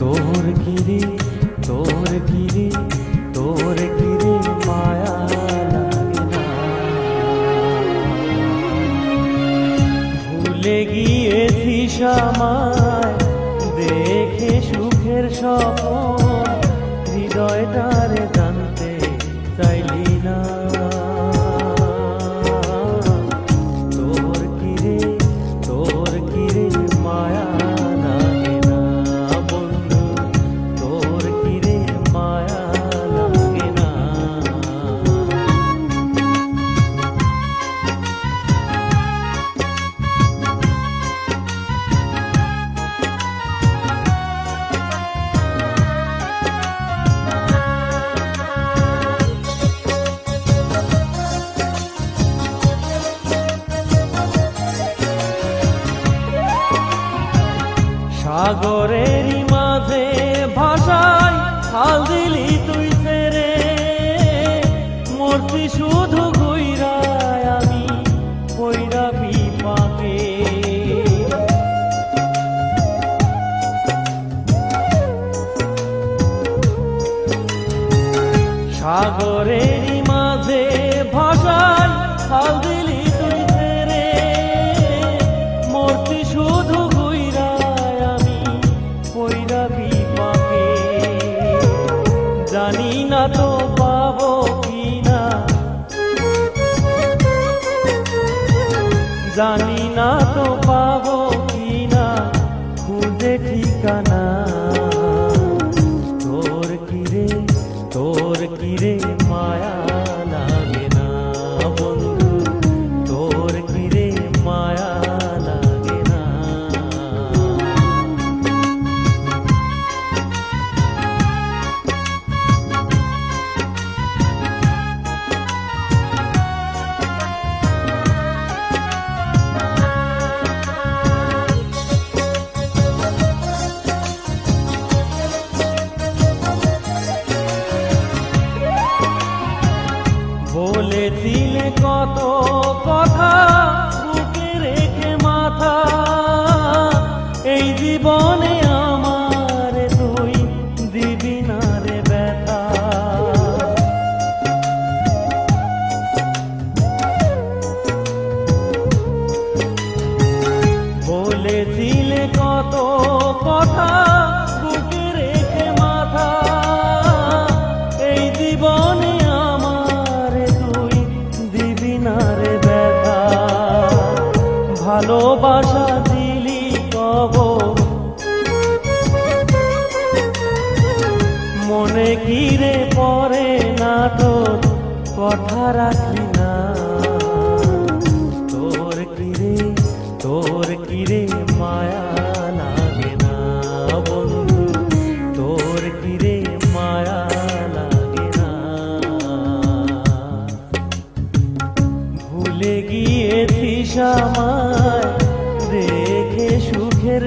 তোর কিরে তোর কিরে তোর কিরে মায়া লাগে না। ভুলে গিয়েছি আমায় দেখে সুখের স্বপ্ন হৃদয়টারে সাগরেরই মাঝে ভাষায় হাল দিলি তুই ফেরে মূর্তি শুধু ঘুইরায় আমি কইরা বিপাকে সাগরেরই জানি না তো পাবো কিনা খুঁজে ঠিকানা বলেছিলে কত কথা বুকে রেখে মাথা। এই জীবনে আমার তুই দিবি না রে ব্যথা। বলেছিলে কত কথা ভালোবাসা দিলি কব মনে ঘিরে পরে না তোর কথা রাখি